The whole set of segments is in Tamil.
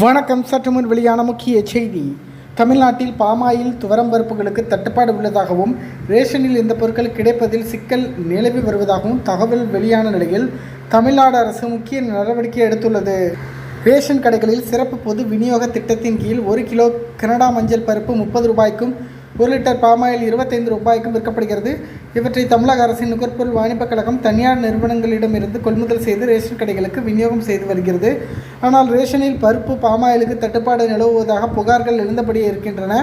வணக்கம். சற்று முன் வெளியான முக்கிய செய்தி. தமிழ்நாட்டில் பாமாயில் துவரம் பருப்புகளுக்கு தட்டுப்பாடு உள்ளதாகவும் ரேஷனில் இந்த பொருட்கள் கிடைப்பதில் சிக்கல் நிலவி வருவதாகவும் தகவல் வெளியான நிலையில் தமிழ்நாடு அரசு முக்கிய நடவடிக்கை எடுத்துள்ளது. ரேஷன் கடைகளில் சிறப்பு பொது விநியோக திட்டத்தின் கீழ் ஒரு கிலோ கனடா மஞ்சள் பருப்பு முப்பது ரூபாய்க்கும் ஒரு லிட்டர் பாமாயில் இருபத்தைந்து ரூபாய்க்கும் விற்கப்படுகிறது. இவற்றை தமிழக அரசின் நுகர்பொருள் வாணிபக் கழகம் தனியார் நிறுவனங்களிடமிருந்து கொள்முதல் செய்து ரேஷன் கடைகளுக்கு விநியோகம் செய்து வருகிறது. ஆனால் ரேஷனில் பருப்பு பாமாயிலுக்கு தட்டுப்பாடு நிலவுவதாக புகார்கள் எழுந்தபடியே இருக்கின்றன.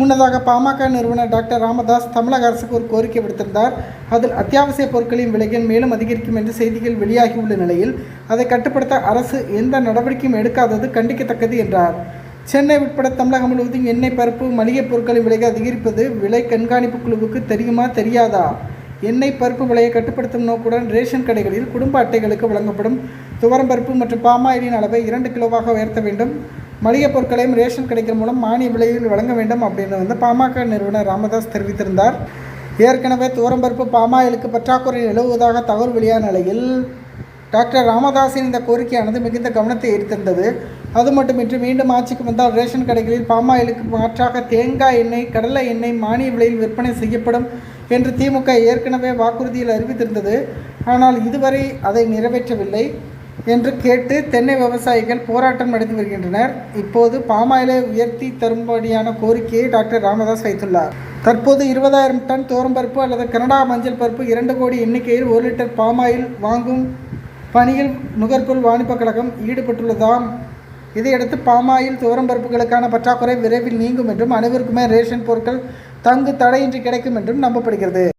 முன்னதாக பாமக நிறுவனர் டாக்டர் ராமதாஸ் தமிழக அரசுக்கு ஒரு கோரிக்கை விடுத்திருந்தார். அதில் அத்தியாவசிய பொருட்களின் விலைகள் மேலும் அதிகரிக்கும் என்று செய்திகள் வெளியாகியுள்ள நிலையில் அதை கட்டுப்படுத்த அரசு எந்த நடவடிக்கையும் எடுக்காதது கண்டிக்கத்தக்கது என்றார். சென்னை உட்பட தமிழகம் முழுவதும் எண்ணெய் பருப்பு மளிகைப் பொருட்களின் விலைகள் அதிகரிப்பது விலை கண்காணிப்பு குழுவுக்கு தெரியுமா தெரியாதா? எண்ணெய் பருப்பு விலையை கட்டுப்படுத்தும் நோக்குடன் ரேஷன் கடைகளில் குடும்ப அட்டைகளுக்கு வழங்கப்படும் துவரம் பருப்பு மற்றும் பாமாயிலின் அளவை இரண்டு கிலோவாக உயர்த்த வேண்டும். மளிகைப் பொருட்களையும் ரேஷன் கடைகள் மூலம் மானிய விலையில் வழங்க வேண்டும் அப்படின்னு வந்து பாமக நிறுவனர் ராமதாஸ் தெரிவித்திருந்தார். ஏற்கனவே துவரம் பருப்பு பாமாயிலுக்கு பற்றாக்குறை நிலவுவதாக தகவல் வெளியான நிலையில் டாக்டர் ராமதாஸின் இந்த கோரிக்கையானது மிகுந்த கவனத்தை ஈர்த்திருந்தது. அது மட்டுமின்றி மீண்டும் ஆட்சிக்கு வந்தால் ரேஷன் கடைகளில் பாமாயிலுக்கு மாற்றாக தேங்காய் எண்ணெய் கடலை எண்ணெய் மானிய விலையில் விற்பனை செய்யப்படும் என்று திமுக ஏற்கனவே வாக்குறுதியில் அறிவித்திருந்தது. ஆனால் இதுவரை அதை நிறைவேற்றவில்லை என்று கேட்டு தென்னை விவசாயிகள் போராட்டம் நடத்தி வருகின்றனர். இப்போது பாமாயிலை உயர்த்தி தரும்படியான கோரிக்கையை டாக்டர் ராமதாஸ் வைத்துள்ளார். தற்போது இருபதாயிரம் டன் தோரம்பருப்பு அல்லது கனடா மஞ்சள் பருப்பு இரண்டு கோடி எண்ணிக்கையில் ஒரு லிட்டர் பாமாயில் வாங்கும் பணியில் நுகர்பொருள் வாணிப கழகம் ஈடுபட்டுள்ளதாம். இதையடுத்து பாமாயில் துவரம் பருப்புகளுக்கான பற்றாக்குறை விரைவில் நீங்கும் என்றும் அனைவருக்குமே ரேஷன் பொருட்கள் தங்கு தடையின்றி கிடைக்கும் என்றும் நம்பப்படுகிறது.